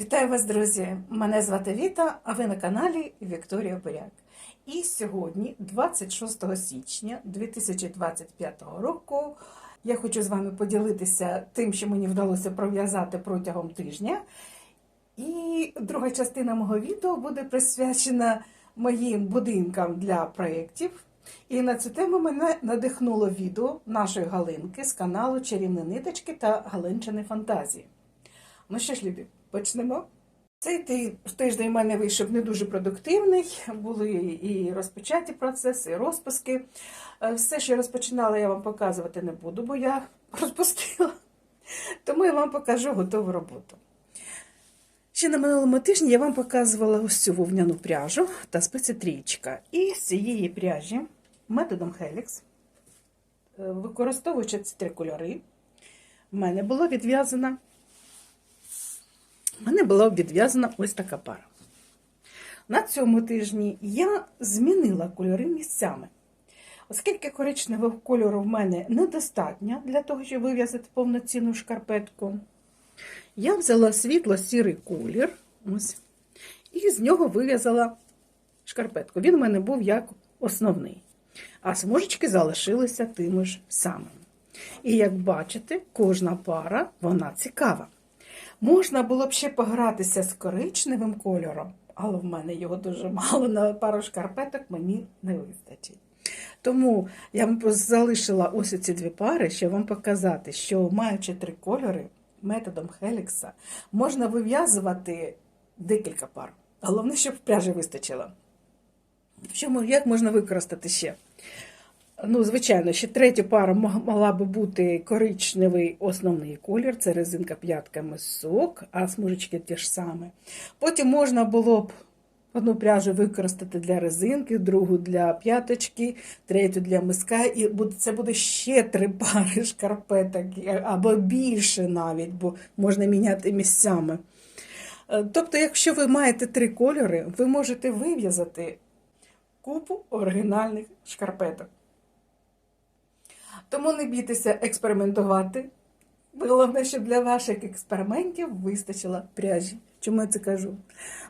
Вітаю вас, друзі! Мене звати Віта, а ви на каналі Вікторія Буряк. І сьогодні, 26 січня 2025 року, я хочу з вами поділитися тим, що мені вдалося пров'язати протягом тижня. І друга частина мого відео буде присвячена моїм будинкам для проєктів. І на цю тему мене надихнуло відео нашої Галинки з каналу Чарівні ниточки та Галинчини фантазії. Ну що ж, любі, почнемо. Цей тиждень в мене вийшов не дуже продуктивний. Були і розпочаті процеси, і розпуски. Е, Все, що я розпочинала, я вам показувати не буду, бо я розпустила. Тому я вам покажу готову роботу. Ще на минулому тижні я вам показувала ось цю вовняну пряжу та спиці трічка. І з цієї пряжі методом Helix, е, використовуючи ці три кольори, в мене було відв'язано в мене була відв'язана ось така пара. На цьому тижні я змінила кольори місцями. Оскільки коричневого кольору в мене недостатньо для того, щоб вив'язати повноцінну шкарпетку, я взяла світло-сірий колір ось, і з нього вив'язала шкарпетку. Він в мене був як основний. А смужечки залишилися тими ж самими. І як бачите, кожна пара вона цікава. Можна було б ще погратися з коричневим кольором, але в мене його дуже мало на пару шкарпеток мені не вистачить. Тому я вам залишила ось ці дві пари, щоб вам показати, що маючи три кольори методом Хелікса, можна вив'язувати декілька пар. Головне, щоб пряжі вистачило. Що, як можна використати ще? Ну, звичайно, ще третя пара м- мала би бути коричневий основний колір, це резинка п'ятка мисок, а смужечки ті ж саме. Потім можна було б одну пряжу використати для резинки, другу для п'яточки, третю для миска, і це буде ще три пари шкарпеток, е, або більше навіть, бо можна міняти місцями. Е, Тобто, якщо ви маєте три кольори, ви можете вив'язати купу оригінальних шкарпеток. Тому не бійтеся експериментувати. Головне, щоб для ваших експериментів вистачило пряжі. Чому я це кажу?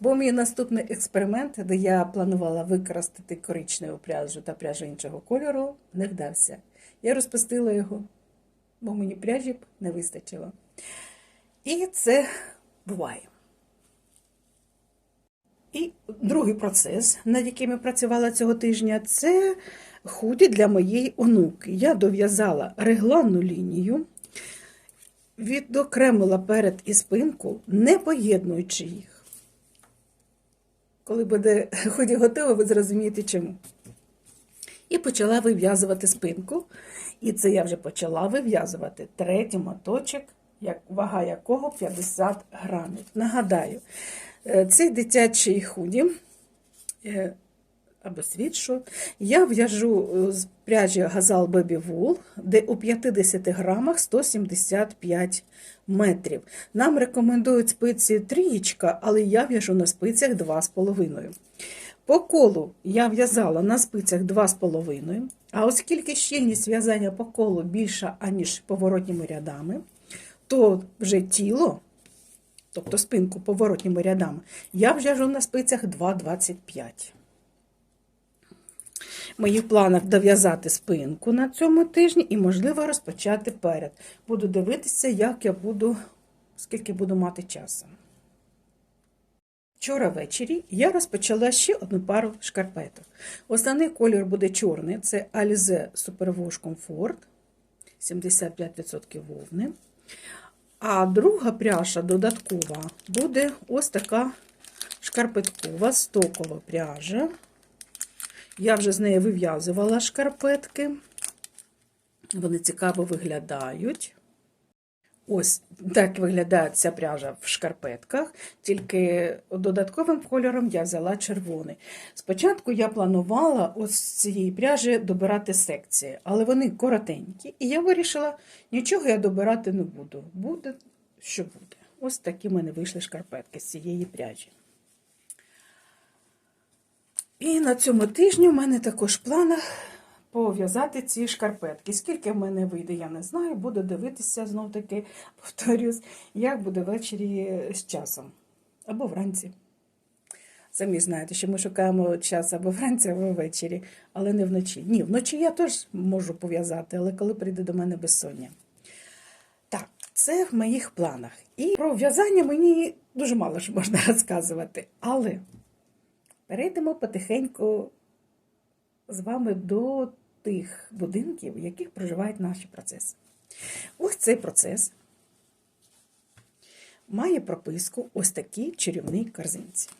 Бо мій наступний експеримент, де я планувала використати коричневу пряжу та пряжу іншого кольору, не вдався. Я розпустила його, бо мені пряжі б не вистачило. І це буває. І другий процес, над яким я працювала цього тижня, це худі для моєї онуки. Я дов'язала регланну лінію, відокремила перед і спинку, не поєднуючи їх. Коли буде худі готово, ви зрозумієте чому. І почала вив'язувати спинку. І це я вже почала вив'язувати третій моточок, вага якого 50 грамів. Нагадаю, е, цей дитячий худі е, або світшу, я в'яжу е, з пряжі Газал Baby Wool, де у 50 грамах 175 метрів. Нам рекомендують спиці трієчка, але я в'яжу на спицях 2,5. По колу я в'язала на спицях 2,5, а оскільки щільність в'язання по колу більша, аніж поворотніми рядами, то вже тіло, тобто спинку поворотніми рядами, я в'яжу на спицях 2,25. В моїх планах дов'язати спинку на цьому тижні і, можливо, розпочати перед. Буду дивитися, як я буду, скільки буду мати часу. Вчора ввечері я розпочала ще одну пару шкарпеток. Основний колір буде чорний, це Alize Superwash Comfort, 75% вовни. А друга пряжа додаткова буде ось така шкарпеткова стокова пряжа. Я вже з неї вив'язувала шкарпетки. Вони цікаво виглядають. Ось так виглядає ця пряжа в шкарпетках, тільки додатковим кольором я взяла червоний. Спочатку я планувала ось з цієї пряжі добирати секції, але вони коротенькі, і я вирішила, нічого я добирати не буду. Буде, що буде. Ось такі в мене вийшли шкарпетки з цієї пряжі. І на цьому тижні в мене також в планах пов'язати ці шкарпетки. Скільки в мене вийде, я не знаю. Буду дивитися знов таки, повторюсь, як буде ввечері з часом. або вранці. Самі знаєте, що ми шукаємо час або вранці, або ввечері, але не вночі. Ні, вночі я теж можу пов'язати, але коли прийде до мене безсоння. Так, це в моїх планах. І про в'язання мені дуже мало що можна розказувати. Але перейдемо потихеньку з вами до тих будинків, в яких проживають наші процеси. Ось цей процес має прописку ось такій чарівній корзинці.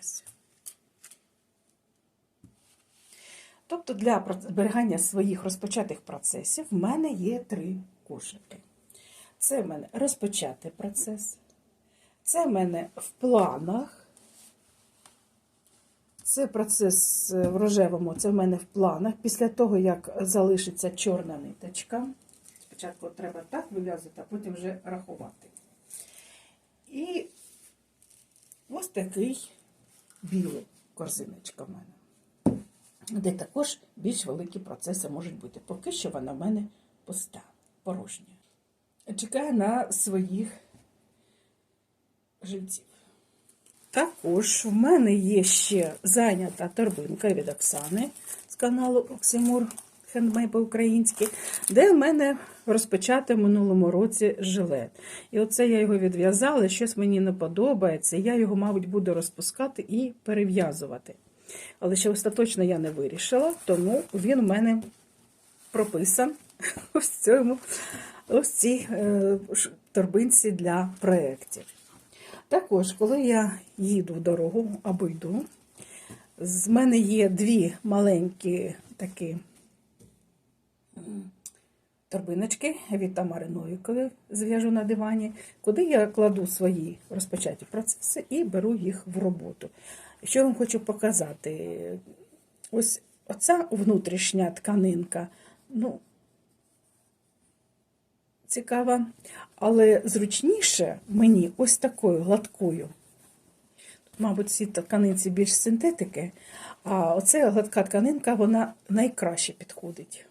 Ось. Тобто для зберігання своїх розпочатих процесів в мене є три кошики. Це в мене розпочатий процес, це в мене в планах. Це процес е, в рожевому, це в мене в планах. Після того, як залишиться чорна ниточка. Спочатку треба так вив'язати, а потім вже рахувати. І ось такий білий корзиночка в мене, де також більш великі процеси можуть бути. Поки що вона в мене пуста, порожня. Чекаю на своїх жильців. Також в мене є ще зайнята торбинка від Оксани з каналу Оксимур Хендмей по-українськи, де в мене розпочати в минулому році жилет. І оце я його відв'язала, щось мені не подобається. Я його, мабуть, буду розпускати і перев'язувати. Але ще остаточно я не вирішила, тому він в мене прописан ось цьому, ось цій е, торбинці для проєктів. Також, коли я їду в дорогу або йду, з мене є дві маленькі такі торбиночки від Тамари Новікової, зв'яжу на дивані, куди я кладу свої розпочаті процеси і беру їх в роботу. Що я вам хочу показати? Ось оця внутрішня тканинка, ну, цікава, але зручніше мені ось такою гладкою. Тут, мабуть, ці тканинці більш синтетики, а оця гладка тканинка вона найкраще підходить.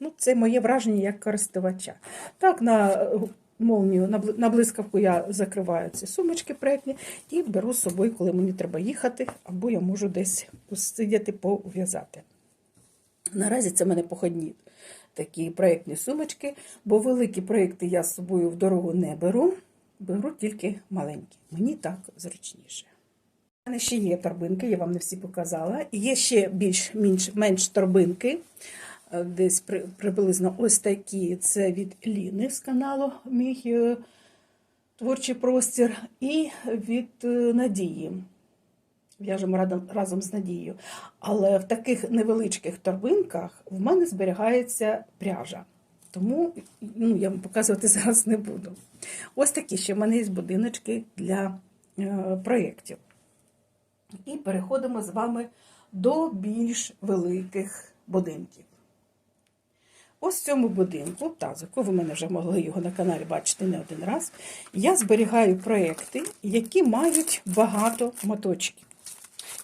Ну, це моє враження як користувача. Так, на е, молнію, на блискавку я закриваю ці сумочки проєктні і беру з собою, коли мені треба їхати, або я можу десь посидіти, пов'язати. Наразі це в мене походні такі проєктні сумочки, бо великі проєкти я з собою в дорогу не беру, беру тільки маленькі. Мені так зручніше. У мене ще є торбинки, я вам не всі показала. Є ще більш менш, менш торбинки, е, десь при, приблизно ось такі. Це від Ліни з каналу Мій е, творчий простір, і від е, Надії. В'яжемо разом, з Надією. Але в таких невеличких торбинках в мене зберігається пряжа. Тому ну, я вам показувати зараз не буду. Ось такі ще в мене є будиночки для е, проєктів. І переходимо з вами до більш великих будинків. Ось в цьому будинку, тазику, ви мене вже могли його на каналі бачити не один раз. Я зберігаю проєкти, які мають багато моточків.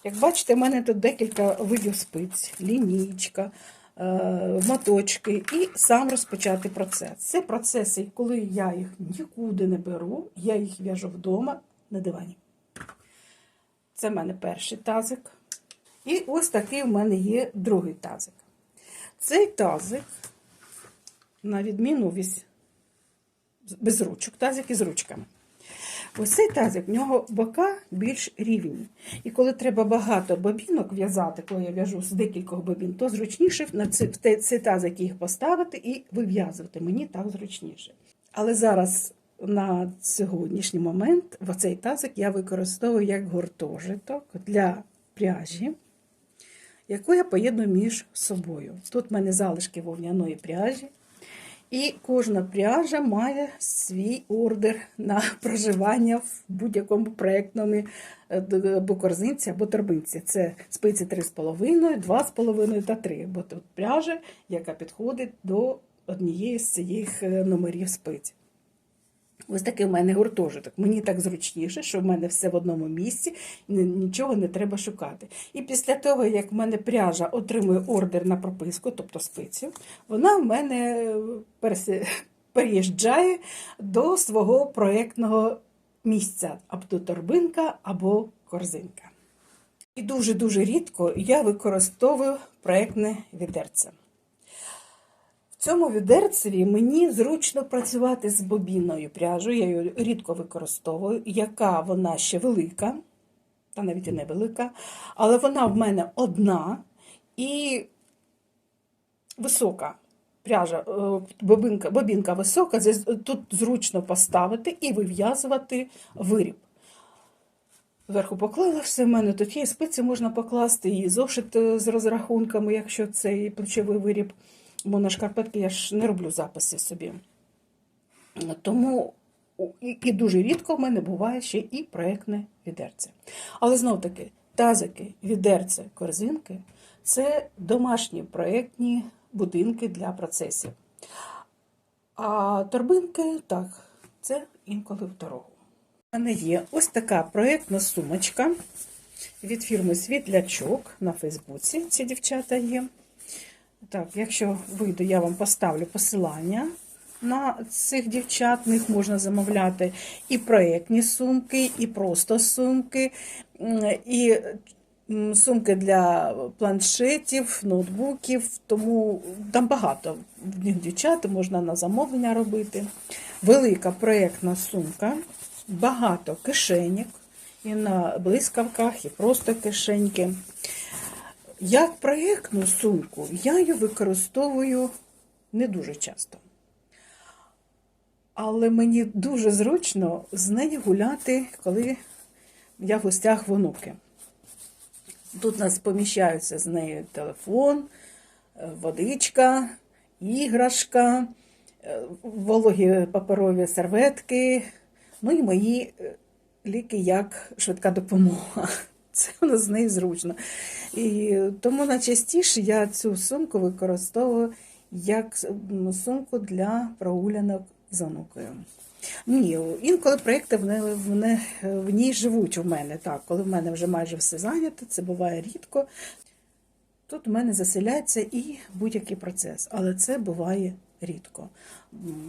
Як бачите, в мене тут декілька видів спиць, лінійка, е, моточки і сам розпочати процес. Це процеси, коли я їх нікуди не беру, я їх в'яжу вдома на дивані. Це в мене перший тазик. І ось такий в мене є другий тазик. Цей тазик, на відміну від без ручок, тазик із ручками. Ось цей тазик, в нього бока більш рівні. І коли треба багато бобінок в'язати, коли я в'яжу з декількох бобін, то зручніше на цей, тазик їх поставити і вив'язувати. Мені так зручніше. Але зараз на сьогоднішній момент в цей тазик я використовую як гуртожиток для пряжі, яку я поєдную між собою. Тут в мене залишки вовняної пряжі. І кожна пряжа має свій ордер на проживання в будь-якому проєктному е, або корзинці, або торбинці. Це спиці 3,5, 2,5 та 3. Бо тут пряжа, яка підходить до однієї з цих е, номерів спиць. Ось такий в мене гуртожиток. Мені так зручніше, що в мене все в одному місці, нічого не треба шукати. І після того, як в мене пряжа отримує ордер на прописку, тобто спицю, вона в мене переїжджає до свого проєктного місця або торбинка, або корзинка. І дуже-дуже рідко я використовую проєктне відерце. Цьому відерцеві мені зручно працювати з бобінною пряжею, я її рідко використовую, яка вона ще велика, та навіть і не велика, але вона в мене одна і висока пряжа, е, бобінка, бобінка висока, тут зручно поставити і вив'язувати виріб. Зверху поклала все в мене тут є спиці можна покласти, і зошит е, з розрахунками, якщо це плечовий виріб. Бо на шкарпетки я ж не роблю записи собі. Тому і, дуже рідко в мене буває ще і проєктне відерце. Але знов таки, тазики, відерце, корзинки це домашні проєктні будинки для процесів. А торбинки, так, це інколи в дорогу. У мене є ось така проєктна сумочка від фірми Світлячок на Фейсбуці. Ці дівчата є. Так, якщо вийду, я вам поставлю посилання на цих дівчат. В них можна замовляти і проєктні сумки, і просто сумки, і сумки для планшетів, ноутбуків. Тому там багато дівчат можна на замовлення робити. Велика проєктна сумка, багато кишеньок. І на блискавках, і просто кишеньки. Як проєктну сумку я її використовую не дуже часто. Але мені дуже зручно з нею гуляти, коли я в гостях в онуки. Тут у нас поміщаються з нею телефон, е, водичка, іграшка, е, вологі паперові серветки, ну і мої е, ліки як швидка допомога. Це у нас з нею зручно. І тому найчастіше я цю сумку використовую як сумку для прогулянок з онукою. Ні, інколи проєкти в, не, в, в ній живуть у мене. Так, коли в мене вже майже все зайнято, це буває рідко. Тут в мене заселяється і будь-який процес, але це буває рідко.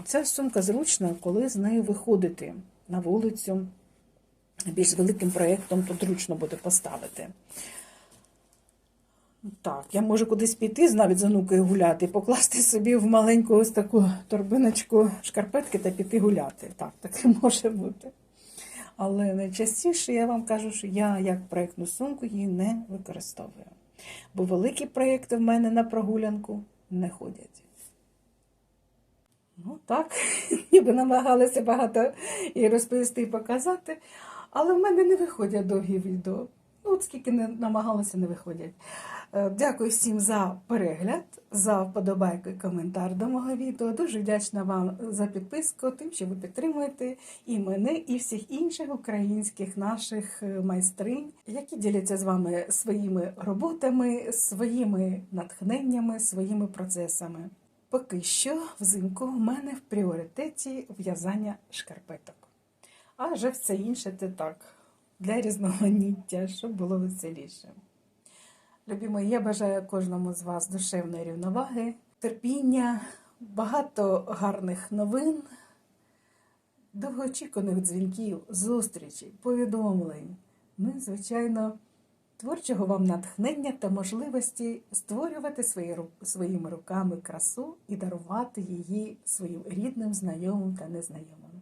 Ця сумка зручна, коли з нею виходити на вулицю. Більш великим проєктом тут зручно буде поставити. Так, я можу кудись піти, навіть з онукою гуляти, покласти собі в маленьку ось таку торбиночку шкарпетки та піти гуляти. Так, таке може бути. Але найчастіше я вам кажу, що я як проєктну сумку її не використовую. Бо великі проєкти в мене на прогулянку не ходять. Ну так, ніби намагалися багато і розповісти, і показати, але в мене не виходять довгі відео. Ну, от скільки не намагалися, не виходять. Е, Дякую всім за перегляд, за вподобайку і коментар до мого відео. Дуже вдячна вам за підписку, тим, що ви підтримуєте і мене, і всіх інших українських наших е, майстринь, які діляться з вами своїми роботами, своїми натхненнями, своїми процесами. Поки що взимку в мене в пріоритеті в'язання шкарпеток. А вже все інше це так, для різноманіття, щоб було веселіше. Любі мої, я бажаю кожному з вас душевної рівноваги, терпіння, багато гарних новин, довгоочікуваних дзвінків, зустрічей, повідомлень. Ну і, звичайно, творчого вам натхнення та можливості створювати свої, своїми руками красу і дарувати її своїм рідним, знайомим та незнайомим.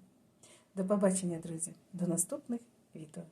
До побачення, друзі, до наступних відео.